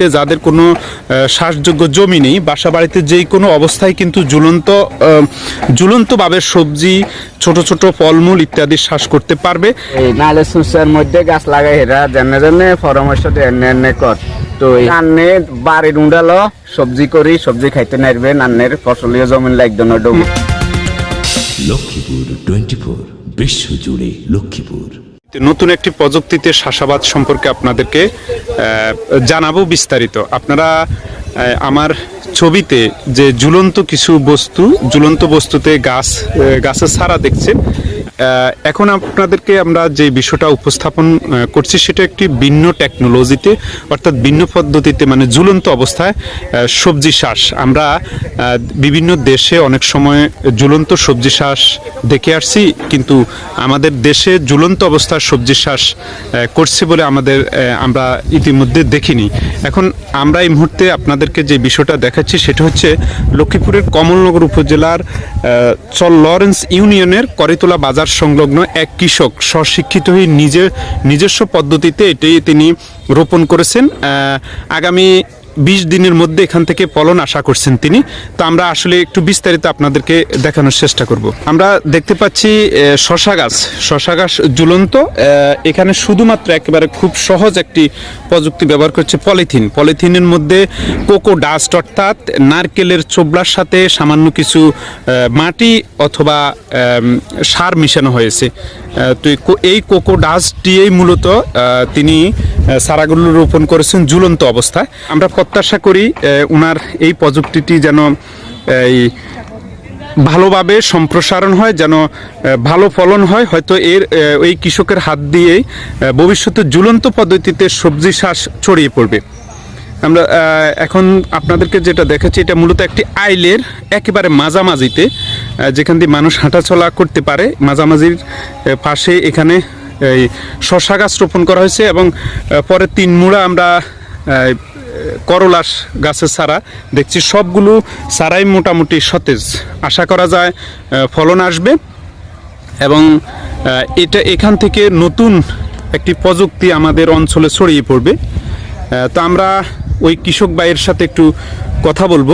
তে যাদের কোনো শ্বাসযোগ্য জমি নেই বাসা বাড়িতে যেই কোনো অবস্থায় কিন্তু ঝুলন্ত ঝুলন্তভাবে সবজি ছোট ছোট ফলমূল ইত্যাদি শ্বাস করতে পারবে। নালে সুসের মধ্যে গাছ লাগাই হেরা জেনে জেনে পরামর্শ দিয়ে এনে এনে কর। তো আন্নে বাড়ির উন্ডালো সবজি করি সবজি খাইতে নাইবেন নান্নের ফসলীয় জমিন লাগতো না ডুবি। লক্ষ্মীপুর টোয়েন্টি ফোর বিশ্বজুড়ে লক্ষ্মীপুর। নতুন একটি প্রযুক্তিতে শাসাবাদ সম্পর্কে আপনাদেরকে জানাব বিস্তারিত। আপনারা আমার ছবিতে যে ঝুলন্ত কিছু বস্তু, ঝুলন্ত বস্তুতে গাছ গাছের সারা দেখছেন এখন আপনাদেরকে আমরা যে বিষয়টা উপস্থাপন করছি সেটা একটি ভিন্ন টেকনোলজিতে অর্থাৎ ভিন্ন পদ্ধতিতে মানে ঝুলন্ত অবস্থায় সবজি শ্বাস আমরা বিভিন্ন দেশে অনেক সময় ঝুলন্ত সবজি শ্বাস দেখে আসছি, কিন্তু আমাদের দেশে ঝুলন্ত অবস্থার সবজি শ্বাস করছে বলে আমাদের আমরা ইতিমধ্যে দেখিনি। এখন আমরা এই মুহূর্তে আপনাদেরকে যে বিষয়টা দেখাচ্ছি, সেটা হচ্ছে লক্ষ্মীপুরের কমলনগর উপজেলার চল লরেন্স ইউনিয়নের করিতলা বাজার সংলগ্ন এক কৃষক স্বশিক্ষিত হয়ে নিজের নিজস্ব পদ্ধতিতে এটি তিনি রোপণ করেছেন। আগামী বিশ দিনের মধ্যে এখান থেকে ফলন আশা করছেন তিনি। তো আমরা আসলে একটু বিস্তারিত আপনাদেরকে দেখানোর চেষ্টা করব। আমরা দেখতে পাচ্ছি শশা গাছ। শশা গাছ ঝুলন্ত। এখানে শুধুমাত্র একেবারে খুব সহজ একটি প্রযুক্তি ব্যবহার করছে পলিথিন। পলিথিনের মধ্যে কোকো ডাস্ট অর্থাৎ নারকেলের চোবলার সাথে সামান্য কিছু মাটি অথবা সার মিশানো হয়েছে। তো এই কোকো ডাস্ট দিয়েই মূলত তিনি আহ, চারাগুলো রোপণ করেছেন ঝুলন্ত অবস্থায়। আমরা প্রত্যাশা করি উনার এই প্রযুক্তিটি যেন এই ভালোভাবে সম্প্রসারণ হয়, যেন ভালো ফলন হয়। হয়তো এর ওই কৃষকের হাত দিয়েই ভবিষ্যতে ঝুলন্ত পদ্ধতিতে সবজি শ্বাস ছড়িয়ে পড়বে। আমরা এখন আপনাদেরকে যেটা দেখাচ্ছি, এটা মূলত একটি আইলের একেবারে মাঝামাঝিতে যেখান দিয়ে মানুষ হাঁটাচলা করতে পারে। মাঝামাঝির পাশে এখানে, এই শশা গাছ রোপণ করা হয়েছে এবং পরে তিন মুড়া আমরা করলাস গাছের চারা দেখছি সবগুলো চারাই মোটামুটি সতেজ। আশা করা যায় ফলন আসবে এবং এটা এখান থেকে নতুন একটি প্রযুক্তি আমাদের অঞ্চলে ছড়িয়ে পড়বে। তো আমরা ওই কৃষক ভাইয়ের সাথে একটু কথা বলব।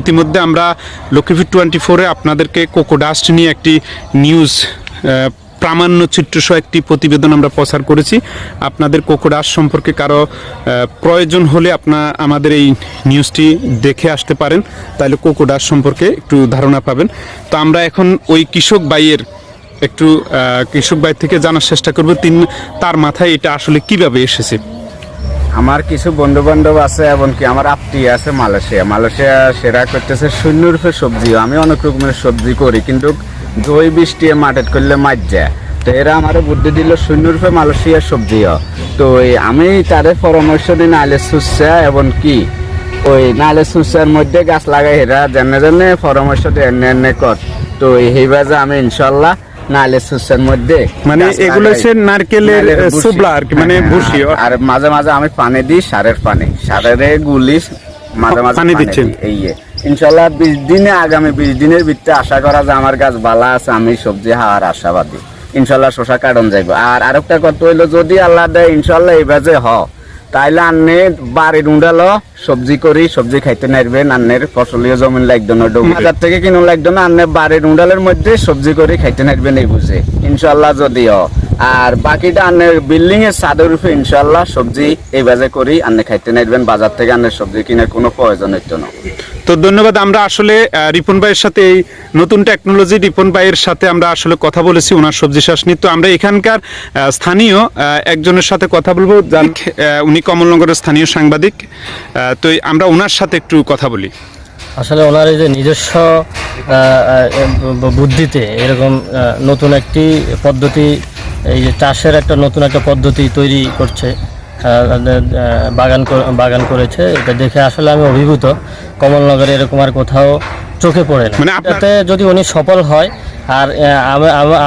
ইতিমধ্যে আমরা লক্ষ্মীপুর টোয়েন্টি ফোরে আপনাদেরকে কোকো ডাস্ট নিয়ে একটি নিউজ প্রামাণ্য চিত্রসহ একটি প্রতিবেদন আমরা প্রচার করেছি। আপনাদের কোকো ডাস্ট সম্পর্কে কারও প্রয়োজন হলে আপনার আমাদের এই নিউজটি দেখে আসতে পারেন। তাহলে কোকো ডাস্ট সম্পর্কে একটু ধারণা পাবেন। তো আমরা এখন ওই কৃষক বাইয়ের একটু কৃষক বাই থেকে জানার চেষ্টা করব তিনি, তার মাথায় এটা আসলে কীভাবে এসেছে? আমার কিছু বন্ধু বান্ধব আছে, এমনকি আমার আপটি আছে মালয়েশিয়া। মালয়েশিয়া সেরা করতেছে শূন্য রূপে সবজি আমি অনেক রকমের সবজি করি, কিন্তু দই বৃষ্টি মাঠেট করলে মার যায় তো এরা আমার বুদ্ধি দিল শূন্য রূপে মালয়েশিয়ার সবজি হয়। তো আমি তাদের পরামর্শ দিই নালে সুসা এবং কি ওই নালে সুসার মধ্যে গাছ লাগাই হেরা জেনে জেনে পরামর্শ দিয়ে এনে এনে কর তো এইভাবে আমি ইনশাল্লাহ নালে সুসার মধ্যে মানে এগুলো হচ্ছে নারকেলের। সুবলা আর কি মানে হ্যাঁ, ভুসি আর- আর মাঝে মাঝে আমি পানি দিই সারের পানি সারের গুলি মাঝে মাঝে পানি দিচ্ছেন? এই। ইনশাল্লাহ বিশ দিনে, আগামী বিশ দিনের ভিতরে আশা করা যে আমার গাছ বালা আছে, আমি সবজি হাওয়ার আশাবাদী। ইনশাল্লাহ শশা কাটন যাইব। আর আরেকটা কথা হইল, যদি আল্লাহ দেয়, ইনশাল্লাহ এই যে হ। তাইলে আমি বাড়ির উন্ডালো সবজি করি সবজি খাইতে নাইবেন আন্নের ফসলীয় জমিন লাগতো না ডুবি। বাজার থেকে কিনুন লাগতো না আন্নে বাড়ির উন্ডালের মধ্যে সবজি করি খাইতে নাইবেন এই বুঝে। ইনশাল্লাহ যদি হ আর বাকিটা আন্নের বিল্ডিং এর ছাদের উপরে ইনশাল্লাহ সবজি এই বাজে করি আন্নে খাইতে নাইবেন বাজার থেকে আন্নের সবজি কিনার কোনো প্রয়োজন হইতো না। তো ধন্যবাদ আমরা আসলে রিপন ভাইয়ের সাথে এই নতুন টেকনোলজি রিপন ভাইয়ের সাথে আমরা আসলে কথা বলেছি ওনার সবজি চাষ নিয়ে। তো আমরা এখানকার আহ, স্থানীয় আহ, একজনের সাথে কথা বলব উনি কমলনগরের স্থানীয় সাংবাদিক। তো আমরা ওনার সাথে একটু কথা বলি। আসলে ওনার এই যে নিজস্ব বুদ্ধিতে এরকম নতুন একটি পদ্ধতি, এই যে চাষের একটা নতুন একটা পদ্ধতি তৈরি করছে বাগান বাগান করেছে, এটা দেখে আসলে আমি অভিভূত। কমলনগরে এরকম আর কোথাও চোখে পড়ে না। মানে এটাতে যদি উনি সফল হয় আর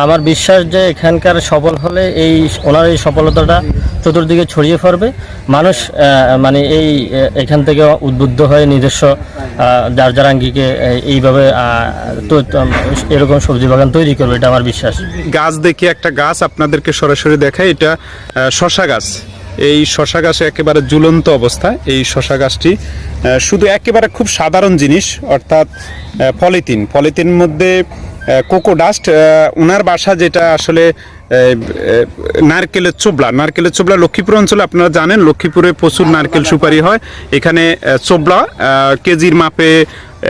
আমার বিশ্বাস যে এখানকার সফল হলে এই ওনার এই সফলতাটা চতুর্দিকে ছড়িয়ে পড়বে। মানুষ মানে এই এখান থেকে উদ্বুদ্ধ হয়ে নিজস্ব যার যার আঙ্গিকে এইভাবে এরকম সবজি বাগান তৈরি করবে এটা আমার বিশ্বাস। গাছ দেখি একটা গাছ আপনাদেরকে সরাসরি দেখায় এটা শশা গাছ। এই শশা গাছে একেবারে ঝুলন্ত অবস্থা। এই শশা গাছটি শুধু একেবারে খুব সাধারণ জিনিস, অর্থাৎ পলিথিন। পলিথিন মধ্যে কোকো ডাস্ট ওনার বাসা যেটা আসলে নারকেলের চোবলা নারকেলের চোবলা লক্ষ্মীপুর অঞ্চলে আপনারা জানেন, লক্ষ্মীপুরে প্রচুর নারকেল সুপারি হয়। এখানে চোবলা কেজির মাপে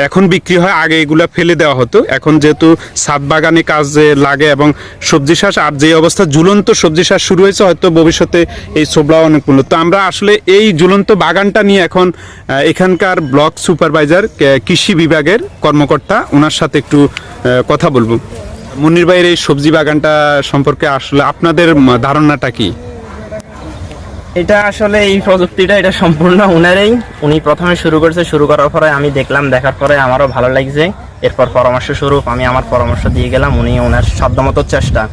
এখন বিক্রি হয়, আগে এগুলা ফেলে দেওয়া হতো। এখন যেহেতু সাত বাগানে কাজে লাগে এবং সবজি চাষ, আর যে অবস্থা ঝুলন্ত সবজি চাষ শুরু হয়েছে, হয়তো ভবিষ্যতে এই সোবলা অনেক মূল্য। তো আমরা আসলে এই ঝুলন্ত বাগানটা নিয়ে এখন এখানকার ব্লক সুপারভাইজার কৃষি বিভাগের কর্মকর্তা ওনার সাথে একটু কথা বলব। মুন্নির ভাইয়ের এই সবজি বাগানটা সম্পর্কে আসলে আপনাদের ধারণাটা কি? এটা আসলে এই প্রযুক্তিটা, এটা সম্পূর্ণ উনারেই। উনি প্রথমে শুরু করেছে, শুরু করার পরে আমি দেখলাম, দেখার পরে আমারও ভালো লাগছে। এরপর পরামর্শ স্বরূপ আমি আমার পরামর্শ দিয়ে গেলাম, উনি ওনার সাধ্যমতো চেষ্টা,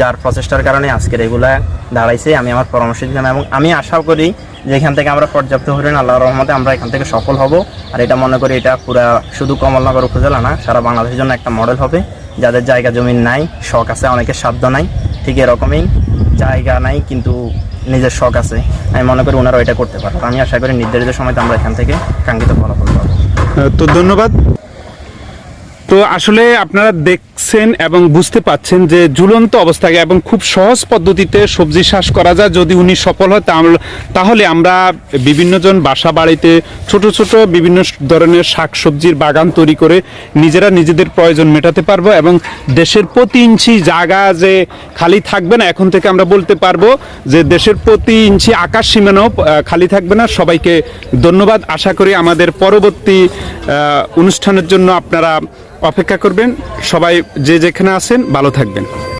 যার প্রচেষ্টার কারণে আজকের এগুলা দাঁড়াইছে, আমি আমার পরামর্শ দিলাম এবং আমি আশা করি যে এখান থেকে আমরা পর্যাপ্ত হরিণ আল্লাহ রহমতে আমরা এখান থেকে সফল হব। আর এটা মনে করি এটা পুরা শুধু কমলনগর উপজেলা না, সারা বাংলাদেশের জন্য একটা মডেল হবে। যাদের জায়গা জমি নাই, শখ আছে, অনেকের সাধ্য নাই, ঠিক এরকমই। জায়গা নাই, কিন্তু নিজের শখ আছে, আমি মনে করি ওনারা এটা করতে পারবে। আমি আশা করি নির্ধারিত সময়তে আমরা এখান থেকে কাঙ্ক্ষিত ফলাফল পাবো। তো ধন্যবাদ। তো আসলে আপনারা দেখছেন এবং বুঝতে পাচ্ছেন যে ঝুলন্ত অবস্থায় এবং খুব সহজ পদ্ধতিতে সবজি চাষ করা যায়। যদি উনি সফল হয় তাহলে আমরা বিভিন্নজন বাসা বাড়িতে ছোট ছোট বিভিন্ন ধরনের শাক সবজির বাগান তৈরি করে নিজেরা নিজেদের প্রয়োজন মেটাতে পারব এবং দেশের প্রতি ইঞ্চি জায়গা যে খালি থাকবে না, এখন থেকে আমরা বলতে পারব যে দেশের প্রতি ইঞ্চি আকাশ সীমানাও খালি থাকবে না। সবাইকে ধন্যবাদ। আশা করি আমাদের পরবর্তী অনুষ্ঠানের জন্য আপনারা অপেক্ষা করবেন। সবাই যে যেখানে আছেন ভালো থাকবেন।